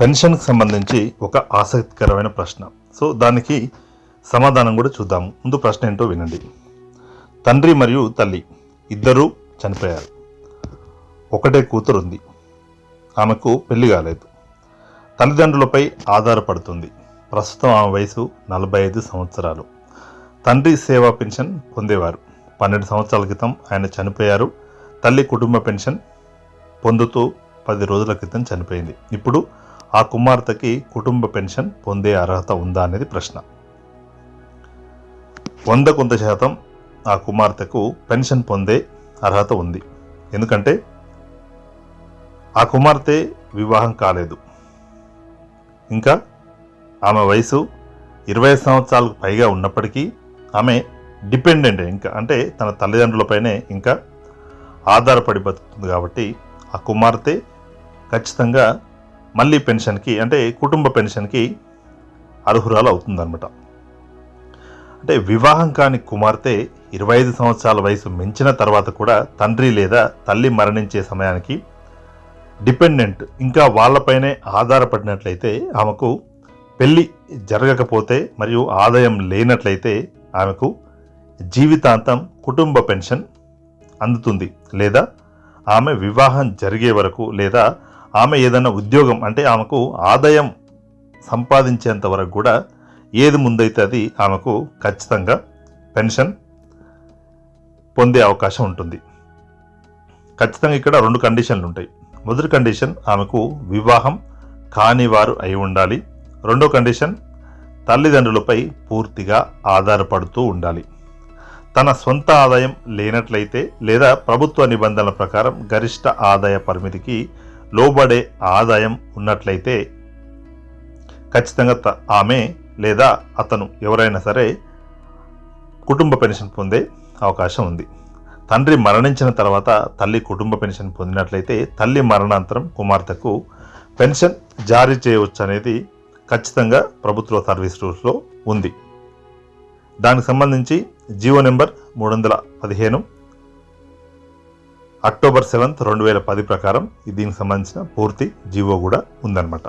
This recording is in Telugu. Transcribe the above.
పెన్షన్కి సంబంధించి ఒక ఆసక్తికరమైన ప్రశ్న. సో దానికి సమాధానం కూడా చూద్దాము ముందు ప్రశ్న ఏంటో వినండి. తండ్రి మరియు తల్లి ఇద్దరూ చనిపోయారు. ఒకటే కూతురు ఉంది. ఆమెకు పెళ్ళి కాలేదు. తల్లిదండ్రులపై ఆధారపడుతుంది. ప్రస్తుతం ఆమె వయసు నలభై ఐదు సంవత్సరాలు. తండ్రి సేవా పెన్షన్ పొందేవారు. పన్నెండు సంవత్సరాల క్రితం ఆయన చనిపోయారు. తల్లి కుటుంబ పెన్షన్ పొందుతూ పది రోజుల క్రితం చనిపోయింది. ఇప్పుడు ఆ కుమార్తెకి కుటుంబ పెన్షన్ పొందే అర్హత ఉందా అనేది ప్రశ్న. వంద కొంత శాతం ఆ కుమార్తెకు పెన్షన్ పొందే అర్హత ఉంది. ఎందుకంటే ఆ కుమార్తె వివాహం కాలేదు. ఇంకా ఆమె వయసు ఇరవై సంవత్సరాలకు పైగా ఉన్నప్పటికీ ఆమె డిపెండెంట్ ఇంకా అంటే తన తల్లిదండ్రులపైనే ఇంకా ఆధారపడి బతుకుతుంది కాబట్టి ఆ కుమార్తె ఖచ్చితంగా మళ్ళీ పెన్షన్కి అంటే కుటుంబ పెన్షన్కి అర్హురాలు అవుతుందన్నమాట. అంటే వివాహం కాని కుమార్తె ఇరవై ఐదు సంవత్సరాల వయసు మించిన తర్వాత కూడా తండ్రి లేదా తల్లి మరణించే సమయానికి డిపెండెంట్ ఇంకా వాళ్ళపైనే ఆధారపడినట్లయితే ఆమెకు పెళ్ళి జరగకపోతే మరియు ఆదాయం లేనట్లయితే ఆమెకు జీవితాంతం కుటుంబ పెన్షన్ అందుతుంది. లేదా ఆమె వివాహం జరిగే వరకు లేదా ఆమె ఏదైనా ఉద్యోగం అంటే ఆమెకు ఆదాయం సంపాదించేంత వరకు కూడా ఏది ముందైతే అది ఆమెకు ఖచ్చితంగా పెన్షన్ పొందే అవకాశం ఉంటుంది. ఖచ్చితంగా ఇక్కడ రెండు కండిషన్లు ఉంటాయి. మొదటి కండిషన్ ఆమెకు వివాహం కాని వారు అయి ఉండాలి. రెండో కండిషన్ తల్లిదండ్రులపై పూర్తిగా ఆధారపడుతూ ఉండాలి. తన సొంత ఆదాయం లేనట్లయితే లేదా ప్రభుత్వ నిబంధనల ప్రకారం గరిష్ట ఆదాయ పరిమితికి లోబడే ఆదాయం ఉన్నట్లయితే ఖచ్చితంగా త- ఆమె లేదా అతను ఎవరైనా సరే కుటుంబ పెన్షన్ పొందే అవకాశం ఉంది. తండ్రి మరణించిన తర్వాత తల్లి కుటుంబ పెన్షన్ పొందినట్లయితే తల్లి మరణాంతరం కుమార్తెకు పెన్షన్ జారీ చేయవచ్చు అనేది ఖచ్చితంగా ప్రభుత్వ సర్వీస్ రూల్స్లో ఉంది. దానికి సంబంధించి జీవో నెంబర్ మూడు వందల పదిహేను అక్టోబర్ సెవెంత్ రెండు వేల పది ప్రకారం దీనికి సంబంధించిన పూర్తి జీవో కూడా ఉందన్నమాట.